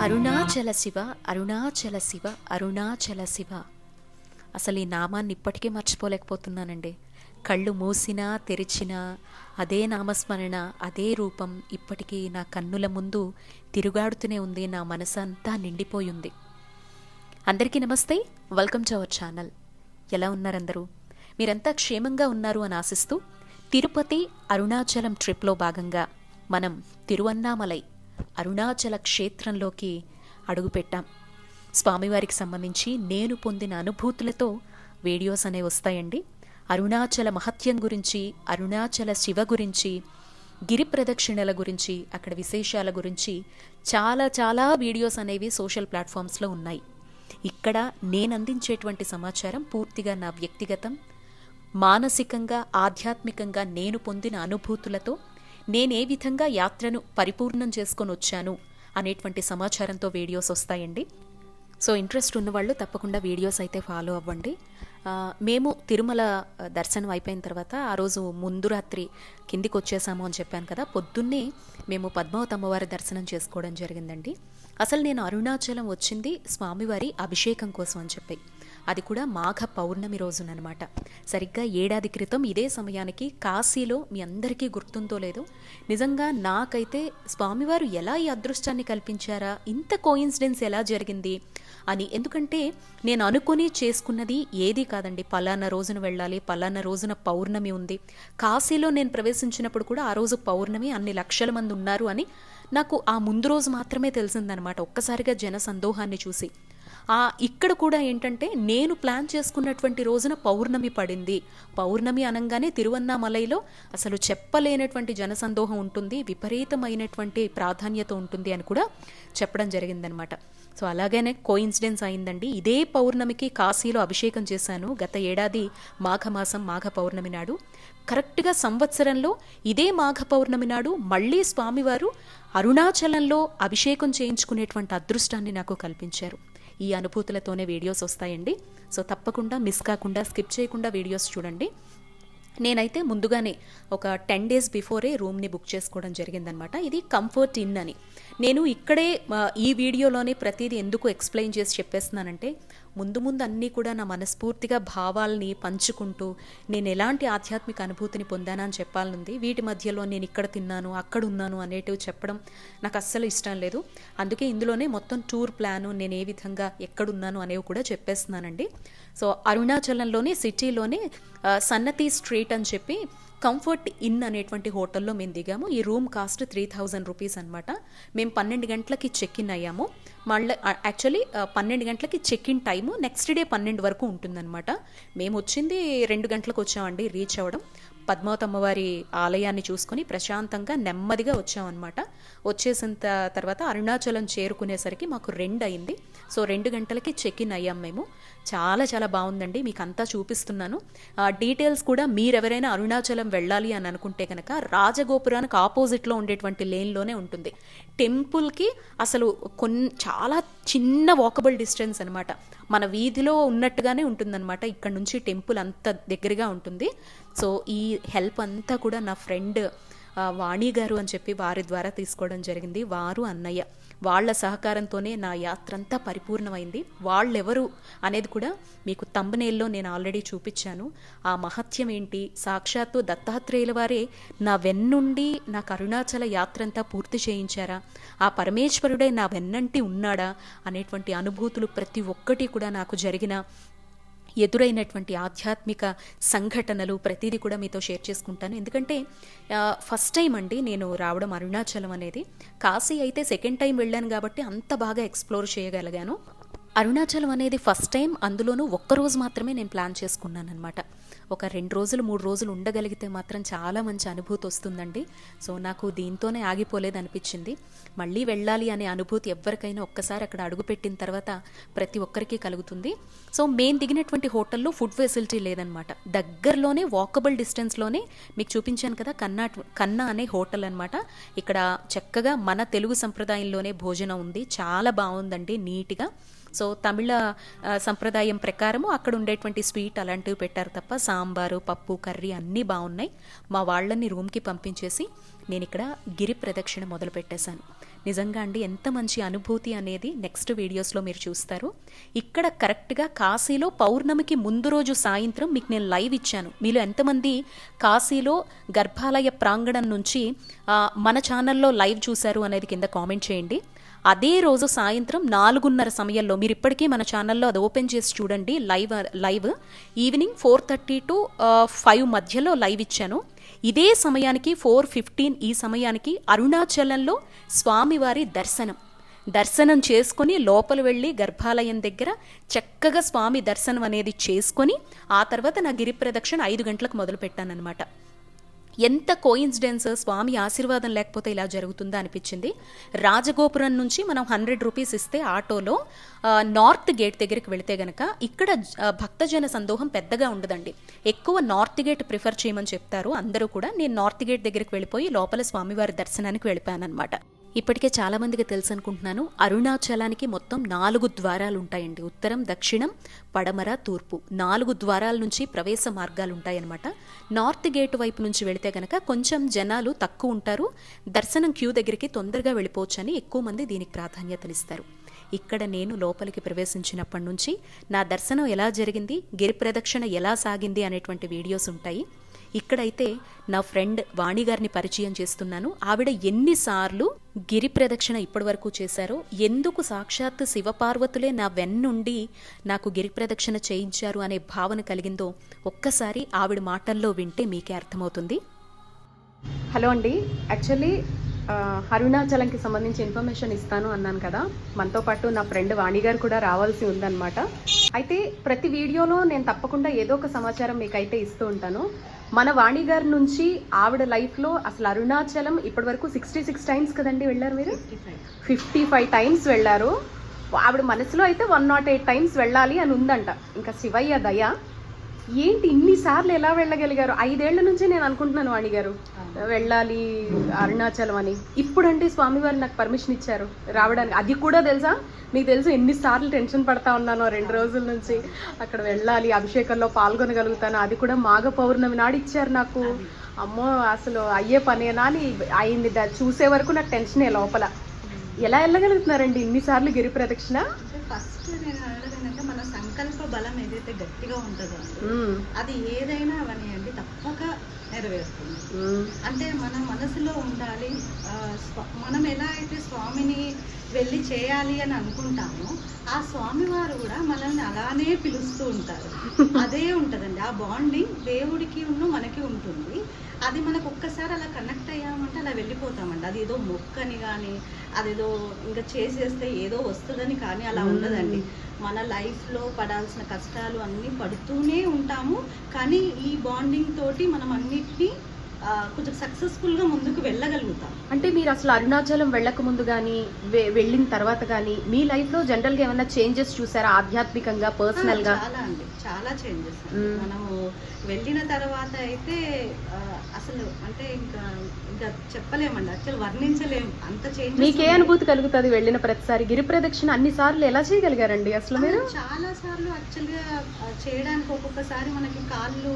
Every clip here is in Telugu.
అరుణాచల శివ అరుణాచల శివ అరుణాచల శివ. అసలు ఈ నామాన్ని ఇప్పటికీ మర్చిపోలేకపోతున్నానండి. కళ్ళు మూసినా తెరిచినా అదే నామస్మరణ అదే రూపం ఇప్పటికీ నా కన్నుల ముందు తిరుగాడుతూనే ఉంది నా మనసంతా అంతా నిండిపోయింది. అందరికీ నమస్తే వెల్కమ్ టు అవర్ ఛానల్. ఎలా ఉన్నారందరూ? మీరంతా క్షేమంగా ఉన్నారు అని ఆశిస్తూ తిరుపతి అరుణాచలం ట్రిప్లో భాగంగా మనం తిరువన్నామలై అరుణాచల క్షేత్రంలోకి అడుగుపెట్టాం. స్వామివారికి సంబంధించి నేను పొందిన అనుభూతులతో వీడియోస్ అనేవి వస్తాయండి. అరుణాచల మహత్యం గురించి అరుణాచల శివ గురించి గిరి ప్రదక్షిణల గురించి అక్కడ విశేషాల గురించి చాలా చాలా వీడియోస్ అనేవి సోషల్ ప్లాట్ఫామ్స్లో ఉన్నాయి. ఇక్కడ నేను అందించేటువంటి సమాచారం పూర్తిగా నా వ్యక్తిగతం మానసికంగా ఆధ్యాత్మికంగా నేను పొందిన అనుభూతులతో నేనే విధంగా యాత్రను పరిపూర్ణం చేసుకొని వచ్చాను అనేటువంటి సమాచారంతో వీడియోస్ వస్తాయండి. సో ఇంట్రెస్ట్ ఉన్నవాళ్ళు తప్పకుండా వీడియోస్ అయితే ఫాలో అవ్వండి. మేము తిరుమల దర్శనం అయిపోయిన తర్వాత ఆ రోజు ముందు రాత్రి కిందికి వచ్చేసాము అని చెప్పాను కదా పొద్దున్నే మేము పద్మావతి అమ్మవారి దర్శనం చేసుకోవడం జరిగిందండి. అసలు నేను అరుణాచలం వచ్చింది స్వామివారి అభిషేకం కోసం అని చెప్పి. అది కూడా మాఘ పౌర్ణమి రోజుననమాట సరిగ్గా ఏడాది క్రితం ఇదే సమయానికి కాశీలో మీ అందరికీ గుర్తుందో లేదో నిజంగా నాకైతే స్వామివారు ఎలా ఈ అదృష్టాన్ని కల్పించారా ఇంత కోయిన్సిడెన్స్ ఎలా జరిగింది అని. ఎందుకంటే నేను అనుకుని చేసుకున్నది ఏది కాదండి పలానా రోజున వెళ్ళాలి పలానా రోజున పౌర్ణమి ఉంది. కాశీలో నేను ప్రవేశించినప్పుడు కూడా ఆ రోజు పౌర్ణమి అన్ని లక్షల మంది ఉన్నారు అని నాకు ఆ ముందు రోజు మాత్రమే తెలిసిందనమాట ఒక్కసారిగా జన సందోహాన్ని చూసి. ఆ ఇక్కడ కూడా ఏంటంటే నేను ప్లాన్ చేసుకున్నటువంటి రోజున పౌర్ణమి పడింది. పౌర్ణమి అనగానే తిరువన్నామలైలో అసలు చెప్పలేనటువంటి జనసందోహం ఉంటుంది విపరీతమైనటువంటి ప్రాధాన్యత ఉంటుంది అని కూడా చెప్పడం జరిగిందనమాట సో అలాగనే కోయిన్సిడెన్స్ అయిందండి. ఇదే పౌర్ణమికి కాశీలో అభిషేకం చేశాను. గత ఏడాది మాఘమాసం మాఘ పౌర్ణమి నాడు. కరెక్ట్గా సంవత్సరంలో ఇదే మాఘ పౌర్ణమి నాడు మళ్ళీ స్వామివారు అరుణాచలంలో అభిషేకం చేయించుకునేటువంటి అదృష్టాన్ని నాకు కల్పించారు. ఈ అనుభూతులతోనే వీడియోస్ వస్తాయండి. సో తప్పకుండా మిస్ కాకుండా స్కిప్ చేయకుండా వీడియోస్ చూడండి. నేనైతే ముందుగానే ఒక టెన్ డేస్ బిఫోరే రూమ్ని బుక్ చేసుకోవడం జరిగిందనమాట. ఇది కంఫర్ట్ ఇన్ అని. నేను ఇక్కడే ఈ వీడియోలోనే ప్రతిదీ ఎందుకు ఎక్స్ప్లెయిన్ చేసి చెప్పేస్తున్నానంటే ముందు ముందు అన్నీ కూడా నా మనస్ఫూర్తిగా భావాల్ని పంచుకుంటూ నేను ఎలాంటి ఆధ్యాత్మిక అనుభూతిని పొందానని చెప్పాలనుంది. వీటి మధ్యలో నేను ఇక్కడ తిన్నాను అక్కడ ఉన్నాను అనేటివి చెప్పడం నాకు అస్సలు ఇష్టం లేదు. అందుకే ఇందులోనే మొత్తం టూర్ ప్లాను నేను ఏ విధంగా ఎక్కడున్నాను అనేవి కూడా చెప్పేస్తున్నానండి. సో అరుణాచలంలోనే సిటీలోనే సన్నతి స్ట్రీట్ అని చెప్పి కంఫర్ట్ ఇన్ అనేటువంటి హోటల్లో మేము దిగాము. ఈ room cost three thousand rupees అనమాట మేము పన్నెండు గంటలకి చెక్ ఇన్ అయ్యాము. మళ్ళీ యాక్చువల్లీ పన్నెండు గంటలకి check in time next day పన్నెండు వరకు ఉంటుందన్నమాట. మేము వచ్చింది రెండు గంటలకు వచ్చామండి రీచ్ అవ్వడం. పద్మావతి ఆలయాన్ని చూసుకొని ప్రశాంతంగా నెమ్మదిగా వచ్చామన్నమాట. వచ్చేసిన తర్వాత అరుణాచలం చేరుకునేసరికి మాకు రెండు అయింది సో రెండు గంటలకి చెక్ ఇన్ అయ్యాం మేము. చాలా చాలా బాగుందండి మీకు అంతా చూపిస్తున్నాను. ఆ డీటెయిల్స్ కూడా మీరెవరైనా అరుణాచలం వెళ్ళాలి అని అనుకుంటే కనుక రాజగోపురానికి ఆపోజిట్లో ఉండేటువంటి లేన్లోనే ఉంటుంది. టెంపుల్కి అసలు కొన్ని చాలా చిన్న వాకబుల్ డిస్టెన్స్ అనమాట మన వీధిలో ఉన్నట్టుగానే ఉంటుందన్నమాట. ఇక్కడ నుంచి టెంపుల్ అంత దగ్గరగా ఉంటుంది. సో ఈ హెల్ప్ అంతా కూడా నా ఫ్రెండ్ వాణి గారు అని చెప్పి వారి ద్వారా తీసుకోవడం జరిగింది. వారు అన్నయ్య. వాళ్ళ సహకారంతోనే నా యాత్ర అంతా పరిపూర్ణమైంది. వాళ్ళెవరు అనేది కూడా మీకు తమ్మునేల్లో నేను ఆల్రెడీ చూపించాను. ఆ మహత్యం ఏంటి? సాక్షాత్తు దత్తాత్రేయుల వారే నా వెన్నుండి నాకు అరుణాచల యాత్ర అంతా పూర్తి చేయించారా? ఆ పరమేశ్వరుడే నా వెన్నంటి ఉన్నాడా? అనేటువంటి అనుభూతులు ప్రతి ఒక్కటి కూడా నాకు జరిగిన ఎదురైనటువంటి ఆధ్యాత్మిక సంఘటనలు ప్రతిదీ కూడా మీతో షేర్ చేసుకుంటాను. ఎందుకంటే ఫస్ట్ టైం అండి నేను రావడం అరుణాచలం అనేది. కాశీ అయితే సెకండ్ టైం వెళ్ళాను కాబట్టి అంత బాగా ఎక్స్ప్లోర్ చేయగలిగాను. అరుణాచలం అనేది ఫస్ట్ టైం అందులోనూ ఒక్కరోజు మాత్రమే నేను ప్లాన్ చేసుకున్నాను అనమాట ఒక రెండు రోజులు మూడు రోజులు ఉండగలిగితే మాత్రం చాలా మంచి అనుభూతి వస్తుందండి. సో నాకు దీంతోనే ఆగిపోలేదు అనిపించింది. మళ్ళీ వెళ్ళాలి అనే అనుభూతి ఎవరికైనా ఒక్కసారి అక్కడ అడుగుపెట్టిన తర్వాత ప్రతి ఒక్కరికి కలుగుతుంది. సో మేము దిగినటువంటి హోటల్లో ఫుడ్ ఫెసిలిటీ లేదనమాట. దగ్గరలోనే వాకబుల్ డిస్టెన్స్లోనే మీకు చూపించాను కదా కన్నా కన్నా అనే హోటల్ అనమాట ఇక్కడ చక్కగా మన తెలుగు సంప్రదాయంలోనే భోజనం ఉంది. చాలా బాగుందండి నీట్గా. సో తమిళ సంప్రదాయం ప్రకారము అక్కడ ఉండేటువంటి స్వీట్ అలాంటివి పెట్టారు తప్ప సాంబారు పప్పు కర్రీ అన్నీ బాగున్నాయి. మా వాళ్ళని రూమ్కి పంపించేసి నేను ఇక్కడ గిరి ప్రదక్షిణ మొదలు పెట్టేశాను. నిజంగా అండి ఎంత మంచి అనుభూతి అనేది నెక్స్ట్ వీడియోస్లో మీరు చూస్తారు. ఇక్కడ కరెక్ట్గా కాశీలో పౌర్ణమికి ముందు రోజు సాయంత్రం మీకు నేను లైవ్ ఇచ్చాను. మీలో ఎంతమంది కాశీలో గర్భాలయ ప్రాంగణం నుంచి మన ఛానల్లో లైవ్ చూశారు అనేది కింద కామెంట్ చేయండి. అదే రోజు సాయంత్రం నాలుగున్నర సమయంలో మీరు ఇప్పటికీ మన ఛానల్లో అది ఓపెన్ చేసి చూడండి. Live live evening four thirty to five మధ్యలో లైవ్ ఇచ్చాను. ఇదే సమయానికి ఫోర్ ఫిఫ్టీన్ ఈ సమయానికి అరుణాచలంలో స్వామివారి దర్శనం. దర్శనం చేసుకొని లోపల వెళ్ళి గర్భాలయం దగ్గర చక్కగా స్వామి దర్శనం అనేది చేసుకొని ఆ తర్వాత నా గిరి ప్రదక్షిణ ఐదు గంటలకు మొదలు పెట్టానన్నమాట ఎంత కోయిన్సిడెన్స్ స్వామి ఆశీర్వాదం లేకపోతే ఇలా జరుగుతుందా అనిపించింది. రాజగోపురం నుంచి మనం హండ్రెడ్ రూపీస్ ఇస్తే ఆటోలో నార్త్ గేట్ దగ్గరికి వెళితే గనక ఇక్కడ భక్తజన సందోహం పెద్దగా ఉండదండి. ఎక్కువ నార్త్ గేట్ ప్రిఫర్ చేయమని చెప్తారు. అందరూ కూడా నేను నార్త్ గేట్ దగ్గరికి వెళ్ళిపోయి లోపల స్వామివారి దర్శనానికి వెళ్ళిపోయాను అనమాట ఇప్పటికే చాలామందికి తెలుసు అనుకుంటున్నాను అరుణాచలానికి మొత్తం నాలుగు ద్వారాలు ఉంటాయండి ఉత్తరం దక్షిణం పడమర తూర్పు. నాలుగు ద్వారాల నుంచి ప్రవేశ మార్గాలు ఉంటాయన్నమాట నార్త్ గేట్ వైపు నుంచి వెళితే గనక కొంచెం జనాలు తక్కువ ఉంటారు. దర్శనం క్యూ దగ్గరికి తొందరగా వెళ్ళిపోవచ్చని ఎక్కువ మంది దీనికి ప్రాధాన్యతనిస్తారు. ఇక్కడ నేను లోపలికి ప్రవేశించినప్పటి నుంచి నా దర్శనం ఎలా జరిగింది గిరి ప్రదక్షిణ ఎలా సాగింది అనేటువంటి వీడియోస్ ఉంటాయి. ఇక్కడైతే నా ఫ్రెండ్ వాణి గారిని పరిచయం చేస్తున్నాను. ఆవిడ ఎన్నిసార్లు గిరి ప్రదక్షిణ ఇప్పటి వరకు చేశారో ఎందుకు సాక్షాత్ శివపార్వతులే నా వెన్నుండి నాకు గిరి ప్రదక్షిణ చేయించారు అనే భావన కలిగిందో ఒక్కసారి ఆవిడ మాటల్లో వింటే మీకే అర్థమవుతుంది. హలో అండి. యాక్చువల్లీ అరుణాచలంకి సంబంధించి ఇన్ఫర్మేషన్ ఇస్తాను అన్నాను కదా. మనతో పాటు నా ఫ్రెండ్ వాణి గారు కూడా రావాల్సి ఉందన్నమాట. అయితే ప్రతి వీడియోలో నేను తప్పకుండా ఏదో ఒక సమాచారం మీకైతే ఇస్తూ ఉంటాను. మన వాణి గారి నుంచి ఆవిడ లైఫ్లో అసలు అరుణాచలం ఇప్పటి వరకు సిక్స్టీ సిక్స్ టైమ్స్ కదండి వెళ్ళారు మీరు? ఫిఫ్టీ ఫైవ్ టైమ్స్ వెళ్ళారు. ఆవిడ మనసులో అయితే వన్ నాట్ ఎయిట్ టైమ్స్ వెళ్ళాలి అని ఉందంట. ఇంకా శివయ్య దయ ఏంటి ఇన్నిసార్లు ఎలా వెళ్ళగలిగారు? ఐదేళ్ళ నుంచి నేను అనుకుంటున్నాను వాణి గారు. వెళ్ళాలి అరుణాచలం అని. ఇప్పుడంటే స్వామివారు నాకు పర్మిషన్ ఇచ్చారు రావడానికి. అది కూడా తెలుసా? మీకు తెలుసు ఎన్నిసార్లు టెన్షన్ పడతా ఉన్నానో రెండు రోజుల నుంచి. అక్కడ వెళ్ళాలి అభిషేకంలో పాల్గొనగలుగుతాను. అది కూడా మాఘ పౌర్ణమి నాడు ఇచ్చారు నాకు. అమ్మో అసలు అయ్యే పనేనా అని అయింది. చూసే వరకు నాకు టెన్షనే లోపల. ఎలా వెళ్ళగలుగుతున్నారండి ఇన్నిసార్లు గిరి ప్రదక్షిణ? ఫస్ట్ నేను అడగదంటే మన సంకల్ప బలం ఏదైతే గట్టిగా ఉంటుందో. అది ఏదైనా అవనియండి తప్పక నెరవేరుతుంది. అంటే మన మనసులో ఉండాలి ఆ, స్వ- మనం ఎలా అయితే స్వామిని వెళ్ళి చేయాలి అని అనుకుంటామో ఆ స్వామివారు కూడా మనల్ని అలానే పిలుస్తూ ఉంటారు. అదే ఉంటుందండి. ఆ బాండింగ్ దేవుడికి ఉన్న మనకి ఉంటుంది. అది మనకు ఒక్కసారి అలా కనెక్ట్ అయ్యామంటే అలా వెళ్ళిపోతామండి. అది ఏదో మొక్కని కానీ అదేదో ఇంకా చేసేస్తే ఏదో వస్తుందని కానీ అలా ఉండదండి. మన లైఫ్లో పడాల్సిన కష్టాలు అన్నీ పడుతూనే ఉంటాము. కానీ ఈ బాండింగ్ తోటి మనం అన్నిటినీ కొంచెం సక్సెస్ఫుల్గా ముందుకు వెళ్ళగలుగుతాం. అంటే మీరు అసలు అరుణాచలం వెళ్ళక ముందు కానీ వెళ్ళిన తర్వాత కానీ మీ లైఫ్లో జనరల్గా ఏమైనా చేంజెస్ చూసారా? ఆధ్యాత్మికంగా పర్సనల్గా చాలా అండి. చాలా చేంజెస్. మనము వెళ్ళిన తర్వాత అయితే అసలు అంటే ఇంకా ఇంకా చెప్పలేమండి. యాక్చువల్ వర్ణించలేము అంత చేంజ్ మీకే అనుభూతి కలుగుతుంది వెళ్ళిన ప్రతిసారి. గిరి ప్రదక్షిణ అన్ని సార్లు ఎలా చేయగలిగారండి అసలు మీరు? చాలా సార్లు యాక్చువల్గా చేయడానికి ఒక్కొక్కసారి మనకి కాళ్ళు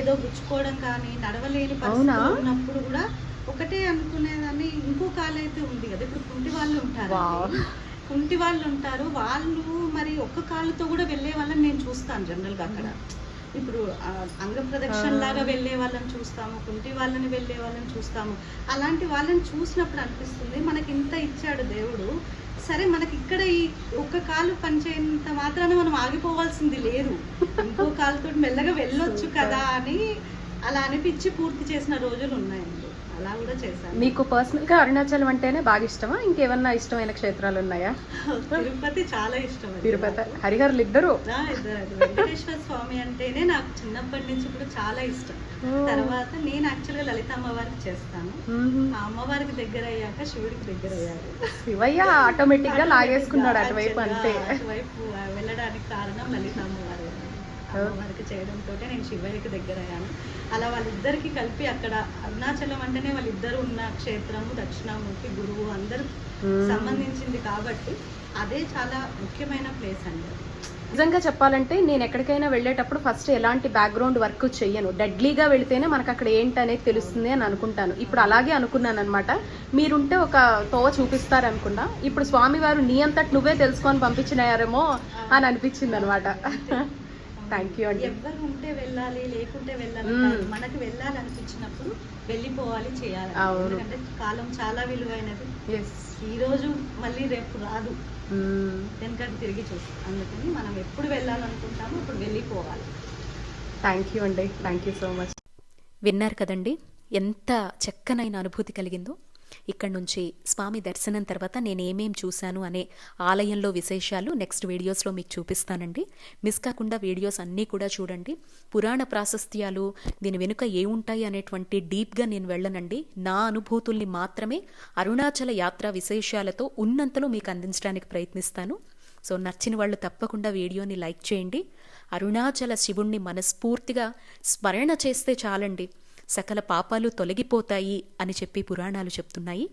ఏదో గుచ్చుకోవడం కానీ నడవలేని అవునా? ఉన్నప్పుడు కూడా ఒకటే అనుకునేదాన్ని. ఇంకో కాలు అయితే ఉంది కదా ఇప్పుడు కుంటి వాళ్ళు ఉంటారు. కుంటి వాళ్ళు ఉంటారు. వాళ్ళు మరి ఒక్క కాళ్ళతో కూడా వెళ్ళే వాళ్ళని నేను చూస్తాను జనరల్గా అక్కడ. ఇప్పుడు అంగ ప్రదక్షిణ లాగా వెళ్ళే వాళ్ళని చూస్తాము కుంటి వాళ్ళని వెళ్ళే వాళ్ళని చూస్తాము. అలాంటి వాళ్ళని చూసినప్పుడు అనిపిస్తుంది మనకి ఇంత ఇచ్చాడు దేవుడు. సరే మనకి ఇక్కడ ఈ ఒక్క కాలు పనిచేయంత మాత్రాన మనం ఆగిపోవాల్సింది లేదు. ఇంకో కాలుతో మెల్లగా వెళ్ళొచ్చు కదా అని అలా అనిపించి పూర్తి చేసిన రోజులు ఉన్నాయండి. అలా కూడా చేశాను. మీకు పర్సనల్గా అరుణాచలం అంటేనే బాగా ఇష్టమా? ఇంకేమన్నా ఇష్టమైన క్షేత్రాలు ఉన్నాయా? తిరుపతి చాలా ఇష్టం తిరుపతి. హరిహరులు ఇద్దరు. వెంకటేశ్వర స్వామి అంటేనే నాకు చిన్నప్పటి నుంచి కూడా చాలా ఇష్టం. తర్వాత నేను యాక్చువల్గా లలిత అమ్మవారికి చేస్తాను. ఆ అమ్మవారికి దగ్గర అయ్యాక శివుడికి దగ్గర అయ్యారు శివయ్య ఆటోమేటిక్గా లాగేసుకున్నాడు అటువైపు అంతే. Actually, అటువైపు వెళ్ళడానికి కారణం లలిత అమ్మవారు. అమ్మవారికి చేయడంతో నేను శివయ్యకి దగ్గర అయ్యాను. అలా వాళ్ళిద్దరికి కలిపి అక్కడ అరుణాచలం అంటేనే వాళ్ళిద్దరు ఉన్న క్షేత్రము దక్షిణామూర్తి గురువు అందరు. సంబంధించింది కాబట్టి అదే చాలా ముఖ్యమైన ప్లేస్ అండి. నిజంగా చెప్పాలంటే నేను ఎక్కడికైనా వెళ్ళేటప్పుడు ఫస్ట్ ఎలాంటి బ్యాక్గ్రౌండ్ వర్క్ చెయ్యను. డెడ్లీగా వెళితేనే మనకు అక్కడ ఏంటి అనేది తెలుస్తుంది అని అనుకుంటాను. ఇప్పుడు అలాగే అనుకున్నాను అనమాట మీరుంటే ఒక తోవ చూపిస్తారు అనుకున్నా ఇప్పుడు స్వామివారు నీ అంతటి నువ్వే తెలుసుకొని పంపించినారేమో అని అనిపించింది అనమాట థ్యాంక్ యూ అండి ఎవ్వరు ఉంటే వెళ్ళాలి లేకుంటే వెళ్ళాలి. కాదు. మనకు వెళ్ళాలనిపించినప్పుడు వెళ్ళిపోవాలి చేయాలి. అవును. ఎందుకంటే కాలం చాలా విలువైనది. ఎస్ ఈ రోజు మళ్ళీ రేపు రాదు. వెనకటి తిరిగి చూస్తాం. అందుకని మనం ఎప్పుడు వెళ్ళాలనుకుంటామో అప్పుడు వెళ్ళిపోవాలి. థ్యాంక్ యూ అండి థ్యాంక్ యూ సో మచ్ విన్నారు కదండి? ఎంత చక్కనైన అనుభూతి కలిగిందో. ఇక్కడి నుంచి స్వామి దర్శనం తర్వాత నేను ఏమేం చూశాను అనే ఆలయంలో విశేషాలు నెక్స్ట్ వీడియోస్లో మీకు చూపిస్తానండి. మిస్ కాకుండా వీడియోస్ అన్నీ కూడా చూడండి. పురాణ ప్రాశస్త్యాలు దీని వెనుక ఏముంటాయి అనేటువంటి డీప్గా నేను వెళ్ళనండి. నా అనుభూతుల్ని మాత్రమే అరుణాచల యాత్ర విశేషాలతో ఉన్నంతలో మీకు అందించడానికి ప్రయత్నిస్తాను. సో నచ్చిన వాళ్ళు తప్పకుండా వీడియోని లైక్ చేయండి. అరుణాచల శివుణ్ణి మనస్ఫూర్తిగా స్మరణ చేస్తే చాలండి. సకల పాపాలు తొలగిపోతాయి అని చెప్పి పురాణాలు చెప్తున్నాయి.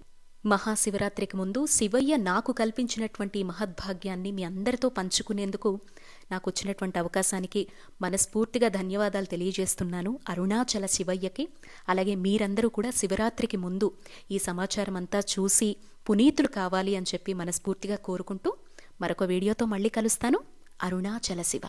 మహాశివరాత్రికి ముందు శివయ్య నాకు కల్పించినటువంటి మహద్భాగ్యాన్ని మీ అందరితో పంచుకునేందుకు నాకు వచ్చినటువంటి అవకాశానికి మనస్ఫూర్తిగా ధన్యవాదాలు తెలియజేస్తున్నాను. అరుణాచల శివయ్యకి అలాగే మీరందరూ కూడా శివరాత్రికి ముందు ఈ సమాచారం అంతా చూసి పునీతులు కావాలి అని చెప్పి మనస్ఫూర్తిగా కోరుకుంటూ మరొక వీడియోతో మళ్ళీ కలుస్తాను. అరుణాచల శివ.